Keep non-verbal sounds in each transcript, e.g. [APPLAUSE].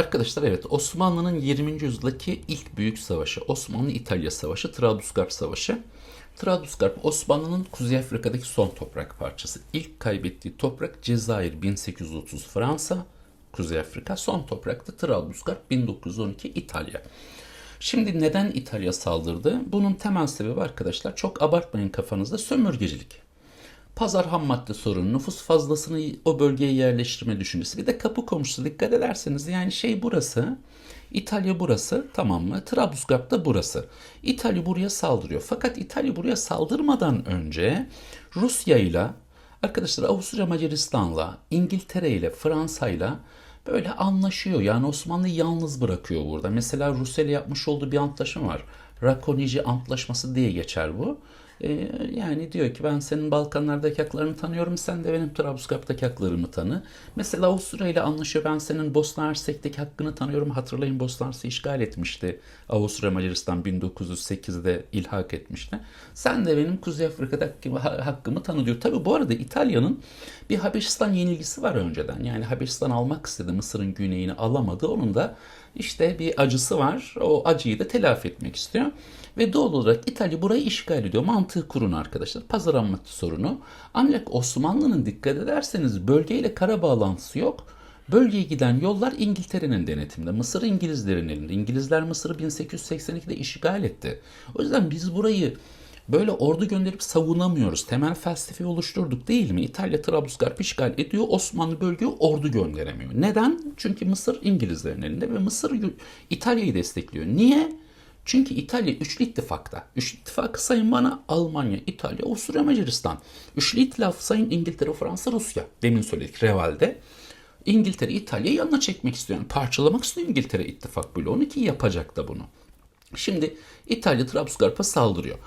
Arkadaşlar evet Osmanlı'nın 20. yüzyıldaki ilk büyük savaşı Osmanlı-İtalya Savaşı Trablusgarp Savaşı. Trablusgarp Osmanlı'nın Kuzey Afrika'daki son toprak parçası. İlk kaybettiği toprak Cezayir 1830 Fransa, Kuzey Afrika son topraktı Trablusgarp 1912 İtalya. Şimdi neden İtalya saldırdı? Bunun temel sebebi arkadaşlar çok abartmayın kafanızda sömürgecilik. Pazar ham madde sorunu, nüfus fazlasını o bölgeye yerleştirme düşüncesi. Bir de kapı komşusu dikkat ederseniz yani şey burası, İtalya burası tamam mı? Trablusgarp da burası. İtalya buraya saldırıyor. Fakat İtalya buraya saldırmadan önce Rusya ile arkadaşlar Avusturya Macaristan'la, İngiltere ile, Fransa ile böyle anlaşıyor. Yani Osmanlı'yı yalnız bırakıyor burada. Mesela Rusya ile yapmış olduğu bir antlaşma var. Rakonici Antlaşması diye geçer bu. Ee, yani diyor ki ben senin Balkanlardaki haklarını tanıyorum sen de benim Trablusgarp'taki haklarımı tanı. Mesela Avusturya ile anlaşıyor ben senin Bosna Hersek'teki hakkını tanıyorum. Hatırlayın Bosna Hersek'i işgal etmişti. Avusturya Macaristan 1908'de ilhak etmişti. Sen de benim Kuzey Afrika'daki hakkımı tanı diyor. Tabi bu arada İtalya'nın bir Habeşistan yenilgisi var önceden. Yani Habeşistan almak istedi Mısır'ın güneyini alamadı. Onun da işte bir acısı var. O acıyı da telafi etmek istiyor. Ve doğal olarak İtalya burayı işgal ediyor. Mantığı kurun arkadaşlar. Pazar anlatı sorunu. Ancak Osmanlı'nın dikkat ederseniz bölgeyle kara bağlantısı yok. Bölgeye giden yollar İngiltere'nin denetiminde. Mısır İngilizlerin elinde. İngilizler Mısır'ı 1882'de işgal etti. O yüzden biz burayı böyle ordu gönderip savunamıyoruz. Temel felsefeyi oluşturduk değil mi? İtalya Trablusgarp işgal ediyor. Osmanlı bölgeye ordu gönderemiyor. Neden? Çünkü Mısır İngilizlerin elinde ve Mısır İtalya'yı destekliyor. Niye? Çünkü İtalya üçlü ittifakta. Üçlü ittifakı sayın bana Almanya, İtalya, Avusturya, Macaristan. Üçlü ittifak sayın İngiltere, Fransa, Rusya. Demin söyledik Reval'de. İngiltere, İtalya'yı yanına çekmek istiyor. Parçalamak istiyor İngiltere ittifak bloğunu ki yapacak da bunu. Şimdi İtalya Trablusgarp'a saldırıyor.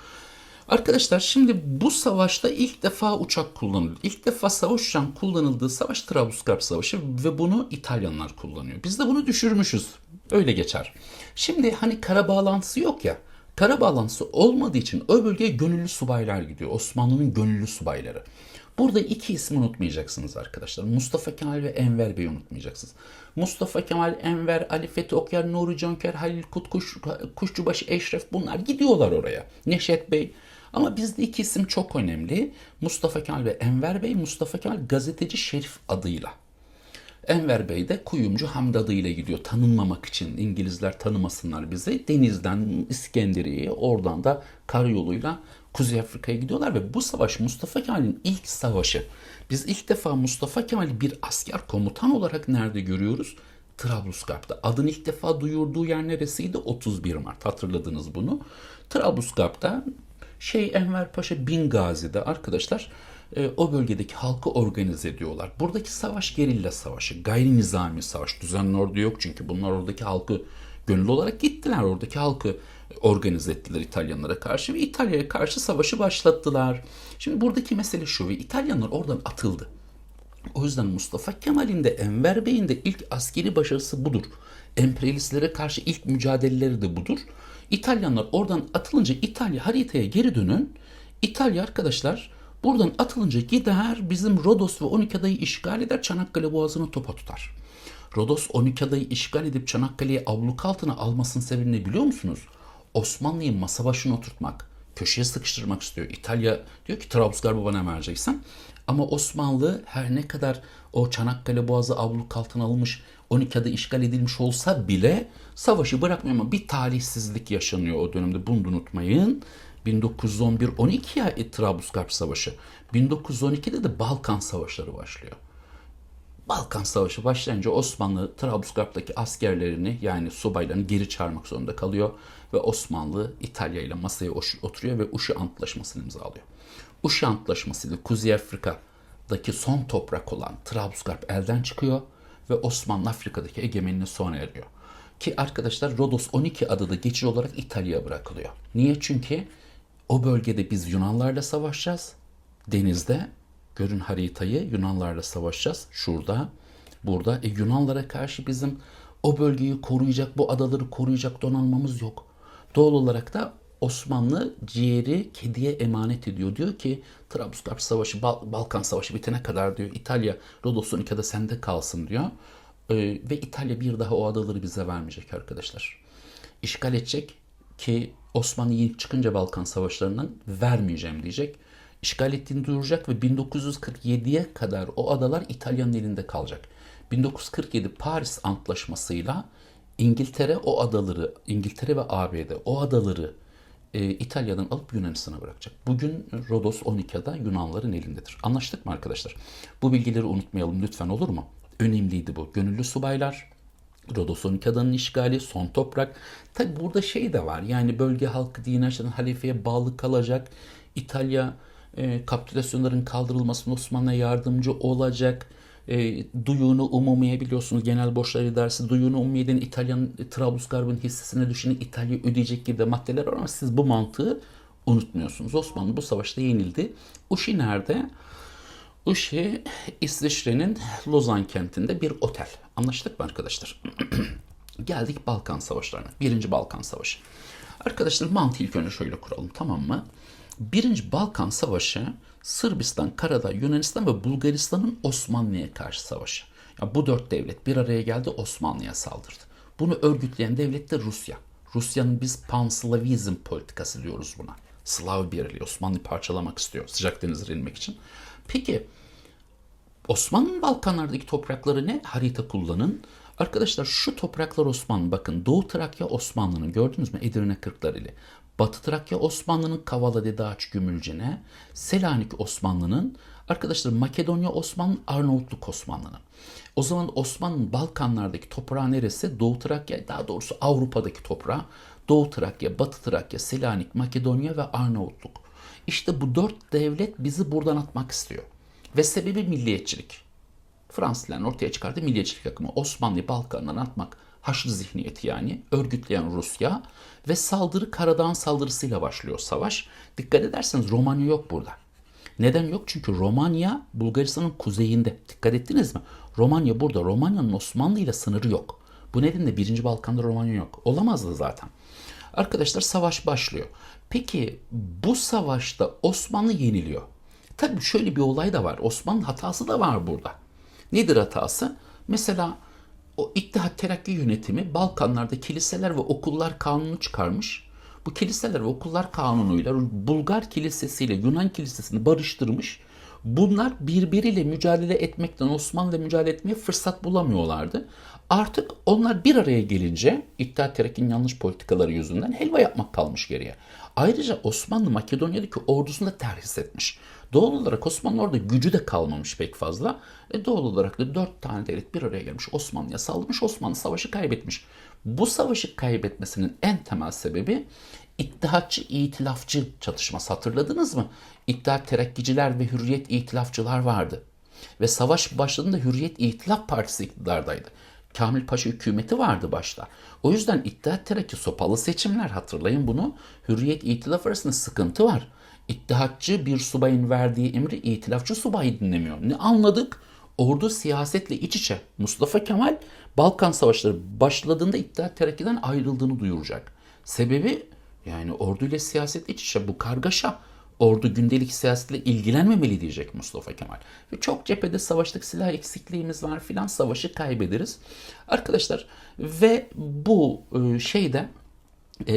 Arkadaşlar şimdi bu savaşta ilk defa uçak kullanıldı. İlk defa savaş uçağın kullanıldığı savaş Trablusgarp Savaşı ve bunu İtalyanlar kullanıyor. Biz de bunu düşürmüşüz. Öyle geçer. Şimdi hani kara bağlantısı yok ya. Kara bağlantısı olmadığı için o bölgeye gönüllü subaylar gidiyor. Osmanlı'nın gönüllü subayları. Burada iki ismi unutmayacaksınız arkadaşlar. Mustafa Kemal ve Enver Bey'i unutmayacaksınız. Mustafa Kemal, Enver, Ali Fethi Okyar, Nuri Canker, Halil Kutkuş, Kuşçubaşı, Eşref bunlar gidiyorlar oraya. Neşet Bey. Ama bizde iki isim çok önemli. Mustafa Kemal ve Enver Bey, Mustafa Kemal gazeteci Şerif adıyla. Enver Bey de kuyumcu Hamdi adıyla gidiyor tanınmamak için İngilizler tanımasınlar bizi. Denizden İskenderiye'ye oradan da karayoluyla Kuzey Afrika'ya gidiyorlar ve bu savaş Mustafa Kemal'in ilk savaşı. Biz ilk defa Mustafa Kemal'i bir asker komutan olarak nerede görüyoruz? Trablusgarp'ta. Adını ilk defa duyurduğu yer neresiydi? 31 Mart. Hatırladınız bunu. Trablusgarp'ta şey Enver Paşa Bingazi'de arkadaşlar e, o bölgedeki halkı organize ediyorlar. Buradaki savaş gerilla savaşı, gayri nizami savaş. Düzenli ordu yok çünkü bunlar oradaki halkı gönüllü olarak gittiler. Oradaki halkı organize ettiler İtalyanlara karşı ve İtalya'ya karşı savaşı başlattılar. Şimdi buradaki mesele şu ve İtalyanlar oradan atıldı. O yüzden Mustafa Kemal'in de Enver Bey'in de ilk askeri başarısı budur. Emperyalistlere karşı ilk mücadeleleri de budur. İtalyanlar oradan atılınca İtalya haritaya geri dönün. İtalya arkadaşlar buradan atılınca gider bizim Rodos ve 12 adayı işgal eder Çanakkale boğazını topa tutar. Rodos 12 adayı işgal edip Çanakkale'yi abluk altına almasının sebebini biliyor musunuz? Osmanlı'yı masa başına oturtmak, köşeye sıkıştırmak istiyor. İtalya diyor ki Trablusgarp'ı bana vereceksen. Ama Osmanlı her ne kadar o Çanakkale Boğazı abluk altına alınmış 12 adı işgal edilmiş olsa bile savaşı bırakmıyor ama bir talihsizlik yaşanıyor o dönemde. Bunu unutmayın. 1911-12 ya Trablusgarp Savaşı. 1912'de de Balkan Savaşları başlıyor. Balkan Savaşı başlayınca Osmanlı Trablusgarp'taki askerlerini yani subaylarını geri çağırmak zorunda kalıyor ve Osmanlı İtalya ile masaya oturuyor ve Uşi Antlaşması'nı imzalıyor. Uşi Antlaşması Kuzey Afrika'daki son toprak olan Trablusgarp elden çıkıyor ve Osmanlı Afrika'daki egemenliği sona eriyor. Ki arkadaşlar Rodos 12 adı da geçici olarak İtalya'ya bırakılıyor. Niye? Çünkü o bölgede biz Yunanlarla savaşacağız. Denizde görün haritayı Yunanlarla savaşacağız. Şurada, burada. E Yunanlara karşı bizim o bölgeyi koruyacak, bu adaları koruyacak donanmamız yok. Doğal olarak da Osmanlı ciğeri kediye emanet ediyor. Diyor ki Trablusgarp Savaşı, Bal- Balkan Savaşı bitene kadar diyor İtalya Rodos'un ikada sende kalsın diyor. Ee, ve İtalya bir daha o adaları bize vermeyecek arkadaşlar. İşgal edecek ki Osmanlı yeni çıkınca Balkan Savaşlarından vermeyeceğim diyecek. İşgal ettiğini duyuracak ve 1947'ye kadar o adalar İtalya'nın elinde kalacak. 1947 Paris Antlaşması'yla İngiltere o adaları, İngiltere ve ABD o adaları e, İtalya'dan alıp Yunanistan'a bırakacak. Bugün Rodos 12'da Yunanların elindedir. Anlaştık mı arkadaşlar? Bu bilgileri unutmayalım lütfen olur mu? Önemliydi bu. Gönüllü subaylar, Rodos 12 adanın işgali, son toprak. Tabi burada şey de var. Yani bölge halkı dini açıdan halifeye bağlı kalacak. İtalya e, kapitülasyonların kaldırılmasında Osmanlı'ya yardımcı olacak. E, duyunu umumiye biliyorsunuz genel borçlar idaresi duyunu umumiye'den İtalyan e, Trablusgarb'ın hissesine düşeni İtalya ödeyecek gibi de maddeler var ama siz bu mantığı unutmuyorsunuz. Osmanlı bu savaşta yenildi. Uşi nerede? Uşi İsviçre'nin Lozan kentinde bir otel. Anlaştık mı arkadaşlar? [CLEARS THROAT] Geldik Balkan Savaşlarına. Birinci Balkan Savaşı. Arkadaşlar mantığı ilk önce şöyle kuralım tamam mı? Birinci Balkan Savaşı Sırbistan, Karadağ, Yunanistan ve Bulgaristan'ın Osmanlı'ya karşı savaşı. Ya bu dört devlet bir araya geldi Osmanlı'ya saldırdı. Bunu örgütleyen devlet de Rusya. Rusya'nın biz panslavizm politikası diyoruz buna. Slav birliği Osmanlı'yı parçalamak istiyor sıcak denizlere inmek için. Peki Osmanlı'nın Balkanlardaki toprakları ne? Harita kullanın. Arkadaşlar şu topraklar Osmanlı. Bakın Doğu Trakya Osmanlı'nın gördünüz mü? Edirne Kırklareli. Batı Trakya Osmanlı'nın Kavala Dede Ağaç Gümülcine. Selanik Osmanlı'nın. Arkadaşlar Makedonya Osmanlı, Arnavutluk Osmanlı'nın. O zaman Osmanlı'nın Balkanlardaki toprağı neresi? Doğu Trakya, daha doğrusu Avrupa'daki toprağı. Doğu Trakya, Batı Trakya, Selanik, Makedonya ve Arnavutluk. İşte bu dört devlet bizi buradan atmak istiyor. Ve sebebi milliyetçilik. Fransızların ortaya çıkardığı milliyetçilik akımı. Osmanlı'yı Balkan'dan atmak. Haçlı zihniyeti yani. Örgütleyen Rusya. Ve saldırı Karadağ'ın saldırısıyla başlıyor savaş. Dikkat ederseniz Romanya yok burada. Neden yok? Çünkü Romanya Bulgaristan'ın kuzeyinde. Dikkat ettiniz mi? Romanya burada. Romanya'nın Osmanlı ile sınırı yok. Bu nedenle 1. Balkan'da Romanya yok. Olamazdı zaten. Arkadaşlar savaş başlıyor. Peki bu savaşta Osmanlı yeniliyor. Tabii şöyle bir olay da var. Osmanlı hatası da var burada. Nedir hatası? Mesela o İttihat Terakki yönetimi Balkanlarda kiliseler ve okullar kanunu çıkarmış. Bu kiliseler ve okullar kanunuyla Bulgar kilisesiyle Yunan kilisesini barıştırmış. Bunlar birbiriyle mücadele etmekten Osmanlı ile mücadele etmeye fırsat bulamıyorlardı. Artık onlar bir araya gelince İttihat Terakki'nin yanlış politikaları yüzünden helva yapmak kalmış geriye. Ayrıca Osmanlı Makedonya'daki ordusunu da terhis etmiş. Doğal olarak Osmanlı orada gücü de kalmamış pek fazla. E doğal olarak da dört tane devlet bir araya gelmiş. Osmanlı'ya saldırmış. Osmanlı savaşı kaybetmiş. Bu savaşı kaybetmesinin en temel sebebi İttihatçı itilafçı çatışması hatırladınız mı? İttihat Terakkiciler ve Hürriyet itilafçılar vardı. Ve savaş başladığında Hürriyet İtilaf Partisi iktidardaydı. Kamil Paşa hükümeti vardı başta. O yüzden İttihat Terakki sopalı seçimler hatırlayın bunu. Hürriyet İtilaf arasında sıkıntı var. İttihatçı bir subayın verdiği emri itilafçı subayı dinlemiyor. Ne anladık? Ordu siyasetle iç içe. Mustafa Kemal Balkan Savaşları başladığında İttihat Terakki'den ayrıldığını duyuracak. Sebebi yani orduyla siyaset iç içe bu kargaşa. Ordu gündelik siyasetle ilgilenmemeli diyecek Mustafa Kemal. Ve çok cephede savaştık silah eksikliğimiz var filan savaşı kaybederiz. Arkadaşlar ve bu e, şeyde e,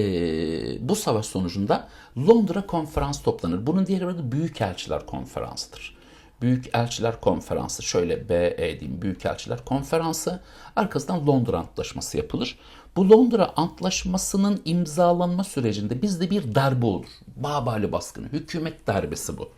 bu savaş sonucunda Londra konferans toplanır. Bunun diğer adı Büyükelçiler Konferansı'dır. Büyükelçiler Konferansı şöyle BE diyeyim Büyükelçiler Konferansı arkasından Londra Antlaşması yapılır. Bu Londra Antlaşması'nın imzalanma sürecinde bizde bir darbe olur. Babali baskını, hükümet darbesi bu.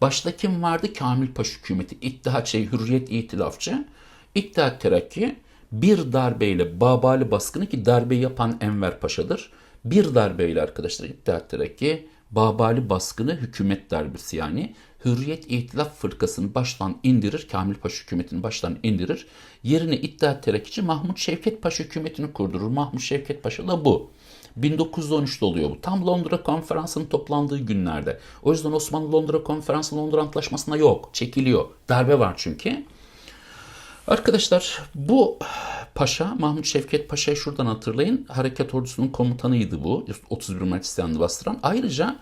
Başta kim vardı? Kamil Paşa hükümeti, İttihat şey, Hürriyet İtilafçı, İttihat Terakki bir darbeyle Babali baskını ki darbe yapan Enver Paşa'dır. Bir darbeyle arkadaşlar İttihat Terakki Babali baskını hükümet darbesi yani Hürriyet İtilaf Fırkası'nı baştan indirir. Kamil Paşa hükümetini baştan indirir. Yerine İttihat Terakkici Mahmut Şevket Paşa hükümetini kurdurur. Mahmut Şevket Paşa da bu. 1913'te oluyor bu. Tam Londra konferansının toplandığı günlerde. O yüzden Osmanlı Londra konferansı Londra antlaşmasında yok. Çekiliyor. Darbe var çünkü. Arkadaşlar bu paşa Mahmut Şevket Paşa'yı şuradan hatırlayın. Harekat ordusunun komutanıydı bu. 31 Mart isyanını bastıran. Ayrıca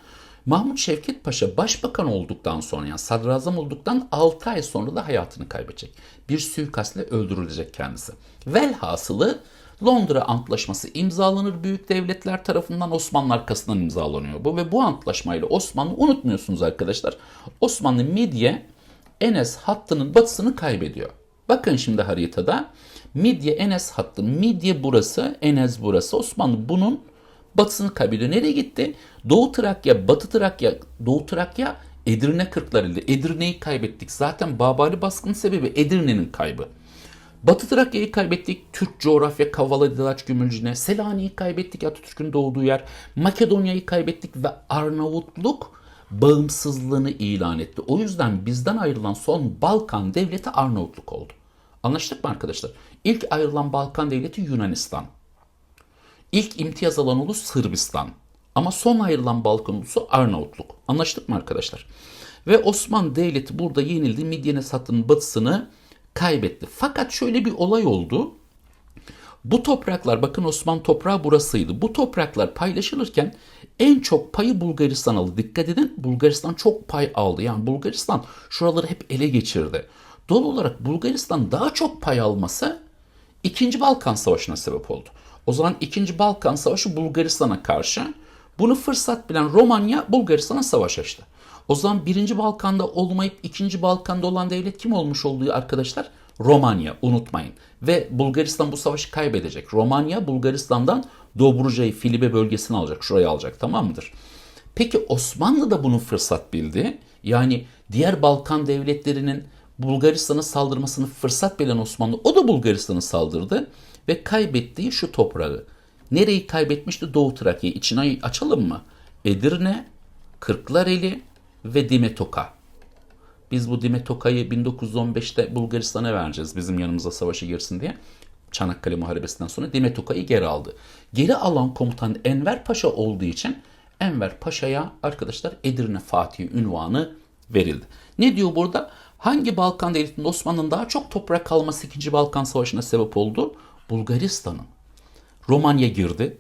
Mahmut Şevket Paşa başbakan olduktan sonra yani sadrazam olduktan 6 ay sonra da hayatını kaybedecek. Bir suikastle öldürülecek kendisi. Velhasılı Londra Antlaşması imzalanır büyük devletler tarafından Osmanlı arkasından imzalanıyor bu ve bu antlaşmayla Osmanlı unutmuyorsunuz arkadaşlar. Osmanlı Midye Enes hattının batısını kaybediyor. Bakın şimdi haritada Midye Enes hattı. Midye burası, Enes burası. Osmanlı bunun batısını kaybediyor. Nereye gitti? Doğu Trakya, Batı Trakya, Doğu Trakya Edirne Kırklareli. Edirne'yi kaybettik. Zaten Babali baskının sebebi Edirne'nin kaybı. Batı Trakya'yı kaybettik. Türk coğrafya Kavala Dilaç Gümülcine. Selanik'i kaybettik Atatürk'ün doğduğu yer. Makedonya'yı kaybettik ve Arnavutluk bağımsızlığını ilan etti. O yüzden bizden ayrılan son Balkan devleti Arnavutluk oldu. Anlaştık mı arkadaşlar? İlk ayrılan Balkan devleti Yunanistan. İlk imtiyaz alan ulus Sırbistan. Ama son ayrılan Balkan ulusu Arnavutluk. Anlaştık mı arkadaşlar? Ve Osmanlı Devleti burada yenildi. Midyenes hattının batısını kaybetti. Fakat şöyle bir olay oldu. Bu topraklar bakın Osmanlı toprağı burasıydı. Bu topraklar paylaşılırken en çok payı Bulgaristan aldı. Dikkat edin Bulgaristan çok pay aldı. Yani Bulgaristan şuraları hep ele geçirdi. Doğal olarak Bulgaristan daha çok pay alması 2. Balkan Savaşı'na sebep oldu. O zaman 2. Balkan Savaşı Bulgaristan'a karşı bunu fırsat bilen Romanya Bulgaristan'a savaş açtı. O zaman 1. Balkan'da olmayıp 2. Balkan'da olan devlet kim olmuş olduğu arkadaşlar? Romanya unutmayın. Ve Bulgaristan bu savaşı kaybedecek. Romanya Bulgaristan'dan Dobruca'yı, Filibe bölgesini alacak. Şurayı alacak tamam mıdır? Peki Osmanlı da bunu fırsat bildi. Yani diğer Balkan devletlerinin Bulgaristan'a saldırmasını fırsat bilen Osmanlı o da Bulgaristan'a saldırdı ve kaybettiği şu toprağı. Nereyi kaybetmişti? Doğu Trakya'yı. İçine açalım mı? Edirne, Kırklareli ve Dimetoka. Biz bu Dimetoka'yı 1915'te Bulgaristan'a vereceğiz bizim yanımıza savaşa girsin diye. Çanakkale Muharebesi'nden sonra Dimetoka'yı geri aldı. Geri alan komutan Enver Paşa olduğu için Enver Paşa'ya arkadaşlar Edirne Fatih ünvanı verildi. Ne diyor burada? Hangi Balkan devletinde Osmanlı'nın daha çok toprak kalması 2. Balkan Savaşı'na sebep oldu? Bulgaristan'ın. Romanya girdi.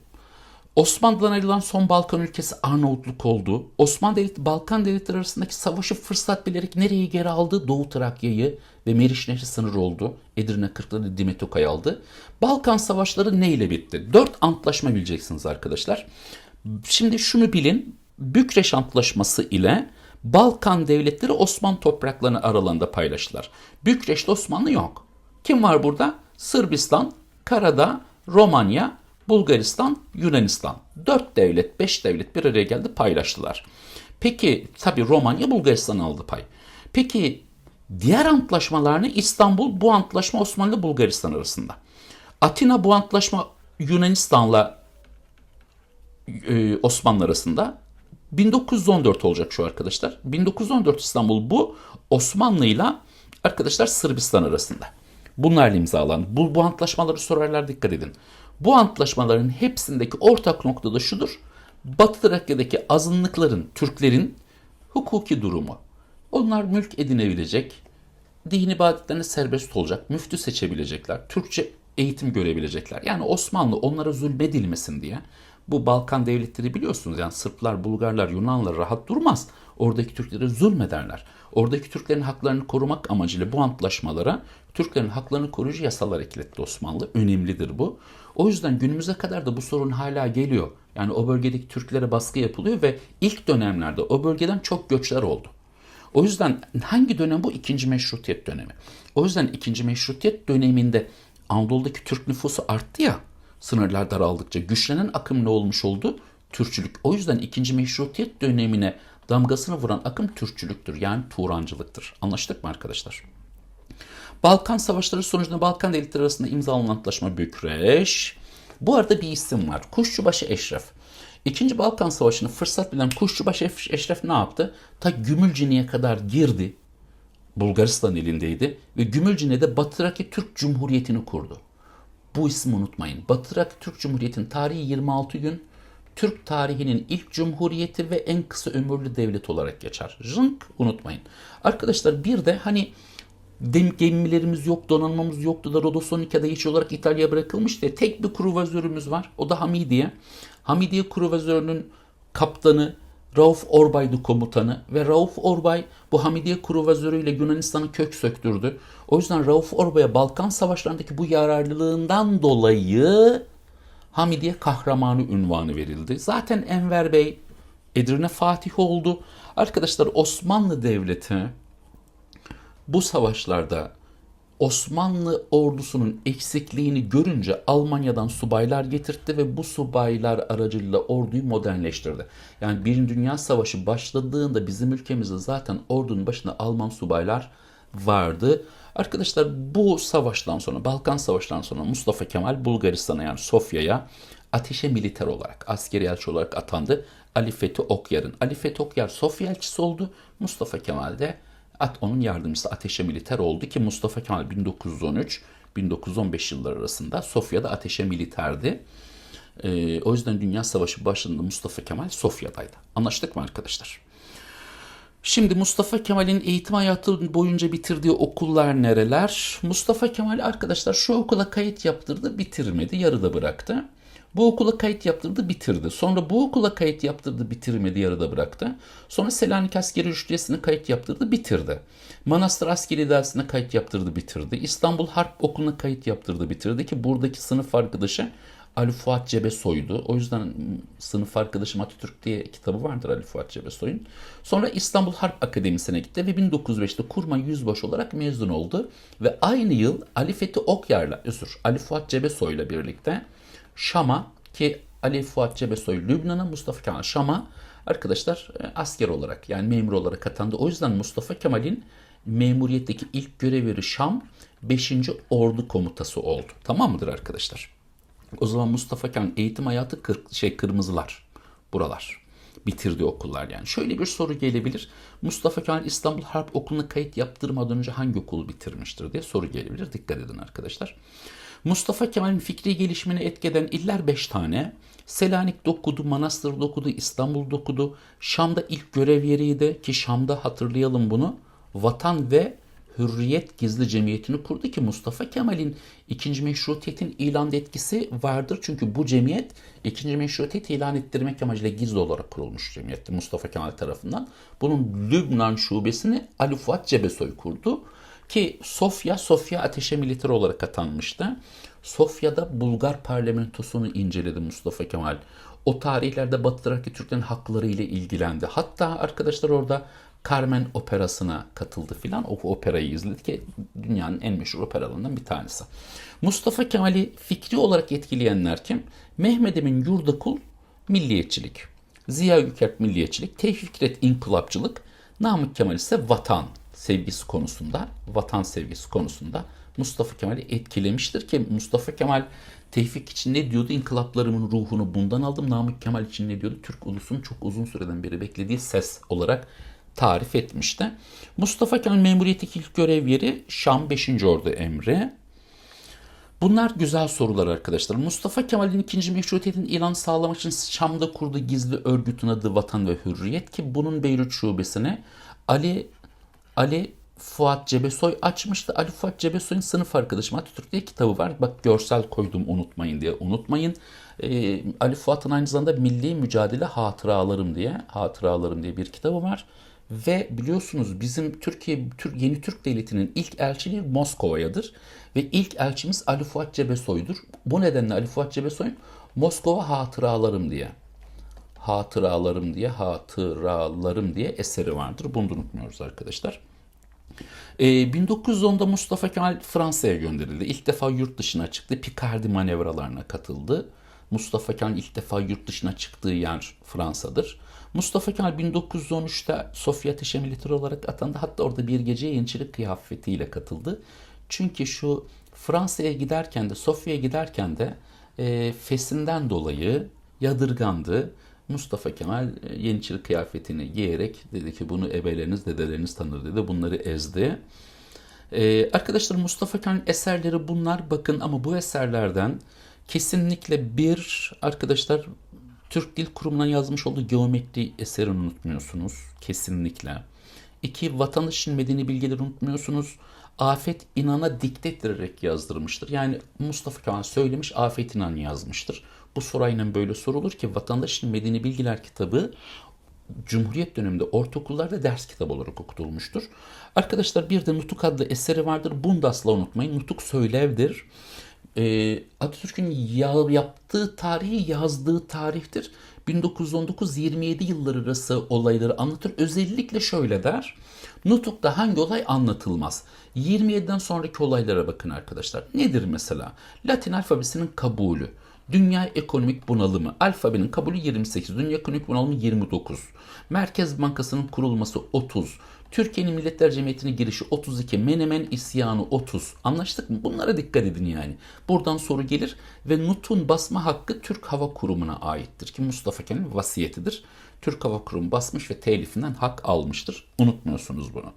Osmanlı'dan ayrılan son Balkan ülkesi Arnavutluk oldu. Osmanlı Devleti Balkan devletleri arasındaki savaşı fırsat bilerek nereye geri aldı? Doğu Trakya'yı ve Meriç Nehri sınırı oldu. Edirne Kırkları Dimetoka'yı aldı. Balkan savaşları ne ile bitti? Dört antlaşma bileceksiniz arkadaşlar. Şimdi şunu bilin. Bükreş Antlaşması ile Balkan devletleri Osmanlı topraklarını aralarında paylaştılar. Bükreş'te Osmanlı yok. Kim var burada? Sırbistan, Karadağ, Romanya, Bulgaristan, Yunanistan. Dört devlet, beş devlet bir araya geldi paylaştılar. Peki tabi Romanya Bulgaristan aldı pay. Peki diğer antlaşmalarını İstanbul bu antlaşma Osmanlı Bulgaristan arasında. Atina bu antlaşma Yunanistan'la e, Osmanlı arasında. 1914 olacak şu arkadaşlar. 1914 İstanbul bu Osmanlı'yla arkadaşlar Sırbistan arasında. Bunlarla imzalandı. Bu, bu antlaşmaları sorarlar dikkat edin. Bu antlaşmaların hepsindeki ortak nokta da şudur. Batı Trakya'daki azınlıkların, Türklerin hukuki durumu. Onlar mülk edinebilecek, dini ibadetlerine serbest olacak, müftü seçebilecekler, Türkçe eğitim görebilecekler. Yani Osmanlı onlara zulmedilmesin diye bu Balkan devletleri biliyorsunuz yani Sırplar, Bulgarlar, Yunanlar rahat durmaz. Oradaki Türklere zulmederler. Oradaki Türklerin haklarını korumak amacıyla bu antlaşmalara Türklerin haklarını koruyucu yasalar ekletti Osmanlı. Önemlidir bu. O yüzden günümüze kadar da bu sorun hala geliyor. Yani o bölgedeki Türklere baskı yapılıyor ve ilk dönemlerde o bölgeden çok göçler oldu. O yüzden hangi dönem bu? İkinci meşrutiyet dönemi. O yüzden ikinci meşrutiyet döneminde Anadolu'daki Türk nüfusu arttı ya sınırlar daraldıkça güçlenen akım ne olmuş oldu? Türkçülük. O yüzden ikinci meşrutiyet dönemine damgasını vuran akım Türkçülüktür. Yani Turancılıktır. Anlaştık mı arkadaşlar? Balkan Savaşları sonucunda Balkan devletleri arasında imzalanan antlaşma Bükreş. Bu arada bir isim var. Kuşçubaşı Eşref. İkinci Balkan Savaşı'nı fırsat bilen Kuşçubaşı Eşref ne yaptı? Ta Gümülcine'ye kadar girdi. Bulgaristan elindeydi ve Gümülcine'de Batı Türk Cumhuriyeti'ni kurdu. Bu ismi unutmayın. Batı Trakya Türk Cumhuriyeti'nin tarihi 26 gün. Türk tarihinin ilk cumhuriyeti ve en kısa ömürlü devlet olarak geçer. Rınk unutmayın. Arkadaşlar bir de hani gemilerimiz yok, donanmamız yoktu da Rodos 12'de geç olarak İtalya'ya bırakılmış diye tek bir kruvazörümüz var. O da Hamidiye. Hamidiye kruvazörünün kaptanı Rauf Orbay'dı komutanı ve Rauf Orbay bu Hamidiye kruvazörüyle Yunanistan'ın kök söktürdü. O yüzden Rauf Orbay'a Balkan savaşlarındaki bu yararlılığından dolayı Hamidiye kahramanı unvanı verildi. Zaten Enver Bey Edirne Fatih oldu. Arkadaşlar Osmanlı Devleti bu savaşlarda Osmanlı ordusunun eksikliğini görünce Almanya'dan subaylar getirtti ve bu subaylar aracılığıyla orduyu modernleştirdi. Yani Birinci Dünya Savaşı başladığında bizim ülkemizde zaten ordunun başında Alman subaylar vardı. Arkadaşlar bu savaştan sonra, Balkan Savaşı'ndan sonra Mustafa Kemal Bulgaristan'a yani Sofya'ya ateşe militer olarak, askeri elçi olarak atandı. Ali Fethi Okyar'ın. Ali Fethi Okyar Sofya elçisi oldu. Mustafa Kemal de At onun yardımcısı ateşe militer oldu ki Mustafa Kemal 1913-1915 yılları arasında Sofya'da ateşe militerdi. Ee, o yüzden Dünya Savaşı başında Mustafa Kemal Sofya'daydı. Anlaştık mı arkadaşlar? Şimdi Mustafa Kemal'in eğitim hayatı boyunca bitirdiği okullar nereler? Mustafa Kemal arkadaşlar şu okula kayıt yaptırdı, bitirmedi, yarıda bıraktı. Bu okula kayıt yaptırdı, bitirdi. Sonra bu okula kayıt yaptırdı, bitirmedi, yarıda bıraktı. Sonra Selanik Askeri Rüştiyesi'ne kayıt yaptırdı, bitirdi. Manastır Askeri İdaresi'ne kayıt yaptırdı, bitirdi. İstanbul Harp Okulu'na kayıt yaptırdı, bitirdi ki buradaki sınıf arkadaşı Ali Fuat Cebesoy'du. O yüzden sınıf arkadaşım Atatürk diye kitabı vardır Ali Fuat Cebesoy'un. Sonra İstanbul Harp Akademisi'ne gitti ve 1905'te kurma yüzbaşı olarak mezun oldu. Ve aynı yıl Ali Fethi Okyar'la, özür, Ali Fuat Cebesoy'la birlikte Şam'a ki Ali Fuat Cebesoy Lübnan'a, Mustafa Kemal Şam'a arkadaşlar asker olarak yani memur olarak atandı. O yüzden Mustafa Kemal'in memuriyetteki ilk görevi Şam 5. Ordu Komutası oldu. Tamam mıdır arkadaşlar? O zaman Mustafa Kemal eğitim hayatı kır, şey kırmızılar buralar bitirdiği okullar yani. Şöyle bir soru gelebilir. Mustafa Kemal İstanbul Harp Okulu'na kayıt yaptırmadan önce hangi okulu bitirmiştir diye soru gelebilir. Dikkat edin arkadaşlar. Mustafa Kemal'in fikri gelişimine etkeden iller 5 tane. Selanik dokudu, Manastır dokudu, İstanbul dokudu. Şam'da ilk görev yeriydi ki Şam'da hatırlayalım bunu. Vatan ve Hürriyet Gizli Cemiyeti'ni kurdu ki Mustafa Kemal'in ikinci meşrutiyetin ilan etkisi vardır. Çünkü bu cemiyet ikinci meşrutiyet ilan ettirmek amacıyla gizli olarak kurulmuş cemiyetti Mustafa Kemal tarafından. Bunun Lübnan şubesini Ali Fuat Cebesoy kurdu. Ki Sofya, Sofya ateşe militer olarak atanmıştı. Sofya'da Bulgar parlamentosunu inceledi Mustafa Kemal. O tarihlerde Batı Trakya Türklerin hakları ile ilgilendi. Hatta arkadaşlar orada Carmen operasına katıldı filan. O operayı izledi ki dünyanın en meşhur operalarından bir tanesi. Mustafa Kemal'i fikri olarak etkileyenler kim? Mehmet Emin Yurdakul milliyetçilik. Ziya Gökalp milliyetçilik. Tevfik Fikret inkılapçılık. Namık Kemal ise vatan sevgisi konusunda, vatan sevgisi konusunda Mustafa Kemal'i etkilemiştir ki Mustafa Kemal Tevfik için ne diyordu? İnkılaplarımın ruhunu bundan aldım. Namık Kemal için ne diyordu? Türk ulusunun çok uzun süreden beri beklediği ses olarak tarif etmişti. Mustafa Kemal memuriyetteki ilk görev yeri Şam 5. Ordu Emri. Bunlar güzel sorular arkadaşlar. Mustafa Kemal'in ikinci meşrutiyetin ilanı sağlamak için Şam'da kurduğu gizli örgütün adı Vatan ve Hürriyet ki bunun Beyrut şubesine Ali Ali Fuat Cebesoy açmıştı. Ali Fuat Cebesoy'un sınıf arkadaşım Atatürk diye kitabı var. Bak görsel koydum unutmayın diye. Unutmayın. Ee, Ali Fuat'ın aynı zamanda Milli Mücadele Hatıralarım diye Hatıralarım diye bir kitabı var. Ve biliyorsunuz bizim Türkiye Türk Yeni Türk Devleti'nin ilk elçiliği Moskova'yadır. Ve ilk elçimiz Ali Fuat Cebesoy'dur. Bu nedenle Ali Fuat Cebesoy'un Moskova Hatıralarım diye hatıralarım diye hatıralarım diye eseri vardır. Bunu da unutmuyoruz arkadaşlar. Ee, 1910'da Mustafa Kemal Fransa'ya gönderildi. İlk defa yurt dışına çıktı. Picardy manevralarına katıldı. Mustafa Kemal ilk defa yurt dışına çıktığı yer Fransa'dır. Mustafa Kemal 1913'te Sofya Ateşe Militer olarak atandı. Hatta orada bir gece yeniçeri kıyafetiyle katıldı. Çünkü şu Fransa'ya giderken de Sofya'ya giderken de e, fesinden dolayı yadırgandı. Mustafa Kemal e, Yeniçeri kıyafetini giyerek dedi ki bunu ebeleriniz, dedeleriniz tanır dedi. Bunları ezdi. Ee, arkadaşlar Mustafa Kemal eserleri bunlar bakın ama bu eserlerden kesinlikle bir arkadaşlar Türk Dil Kurumu'na yazmış olduğu geometri eserini unutmuyorsunuz. Kesinlikle. İki, vatandaşın medeni bilgileri unutmuyorsunuz. Afet İnan'a dikte ettirerek yazdırmıştır. Yani Mustafa Kemal söylemiş, Afet İnan yazmıştır. Bu sorayla böyle sorulur ki vatandaşın medeni bilgiler kitabı Cumhuriyet döneminde ortaokullarda ders kitabı olarak okutulmuştur. Arkadaşlar bir de Nutuk adlı eseri vardır. Bunu da asla unutmayın. Nutuk söylevdir. Ee, Atatürk'ün ya, yaptığı tarihi yazdığı tarihtir. 1919-27 yılları arası olayları anlatır. Özellikle şöyle der. Nutuk'ta hangi olay anlatılmaz? 27'den sonraki olaylara bakın arkadaşlar. Nedir mesela? Latin alfabesinin kabulü. Dünya ekonomik bunalımı. Alfabenin kabulü 28. Dünya ekonomik bunalımı 29. Merkez Bankası'nın kurulması 30. Türkiye'nin Milletler Cemiyeti'ne girişi 32. Menemen isyanı 30. Anlaştık mı? Bunlara dikkat edin yani. Buradan soru gelir ve Nut'un basma hakkı Türk Hava Kurumu'na aittir ki Mustafa Kemal'in vasiyetidir. Türk Hava Kurumu basmış ve telifinden hak almıştır. Unutmuyorsunuz bunu.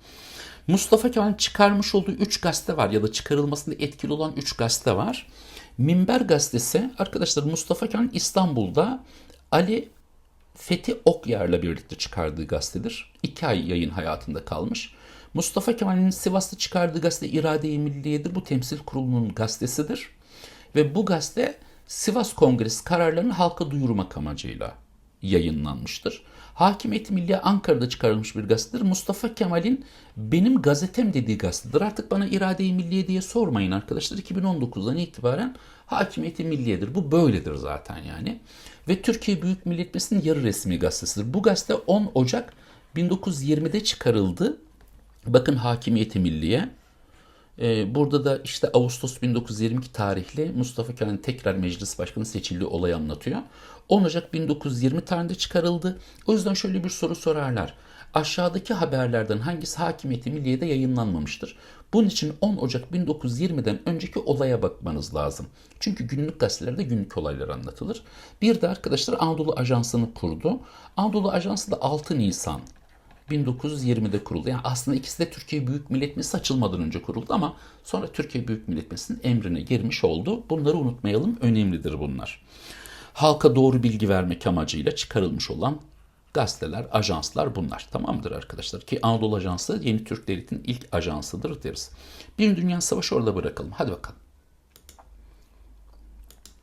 Mustafa Kemal'in çıkarmış olduğu 3 gazete var ya da çıkarılmasında etkili olan 3 gazete var. Minber gazetesi arkadaşlar Mustafa Kemal İstanbul'da Ali Fethi Okyar'la birlikte çıkardığı gazetedir. İki ay yayın hayatında kalmış. Mustafa Kemal'in Sivas'ta çıkardığı gazete İrade-i Milliye'dir. Bu temsil kurulunun gazetesidir. Ve bu gazete Sivas Kongresi kararlarını halka duyurmak amacıyla yayınlanmıştır. Hakimiyet Milliye Ankara'da çıkarılmış bir gazetedir. Mustafa Kemal'in benim gazetem dediği gazetedir. Artık bana İrade-i Milliye diye sormayın arkadaşlar. 2019'dan itibaren Hakimiyeti Milliye'dir. Bu böyledir zaten yani. Ve Türkiye Büyük Millet Meclisi'nin yarı resmi gazetesidir. Bu gazete 10 Ocak 1920'de çıkarıldı. Bakın Hakimiyeti Milliye. Ee, burada da işte Ağustos 1922 tarihli Mustafa Kemal'in tekrar meclis başkanı seçildiği olayı anlatıyor. 10 Ocak 1920 tarihinde çıkarıldı. O yüzden şöyle bir soru sorarlar. Aşağıdaki haberlerden hangisi Hakimiyeti Milliye'de yayınlanmamıştır? Bunun için 10 Ocak 1920'den önceki olaya bakmanız lazım. Çünkü günlük gazetelerde günlük olaylar anlatılır. Bir de arkadaşlar Anadolu Ajansı'nı kurdu. Anadolu Ajansı da 6 Nisan 1920'de kuruldu. Yani aslında ikisi de Türkiye Büyük Millet Meclisi açılmadan önce kuruldu ama sonra Türkiye Büyük Millet Meclisi'nin emrine girmiş oldu. Bunları unutmayalım. Önemlidir bunlar. Halka doğru bilgi vermek amacıyla çıkarılmış olan gazeteler, ajanslar bunlar. Tamamdır arkadaşlar. Ki Anadolu Ajansı Yeni Türk Devleti'nin ilk ajansıdır deriz. Bir Dünya Savaşı orada bırakalım. Hadi bakalım.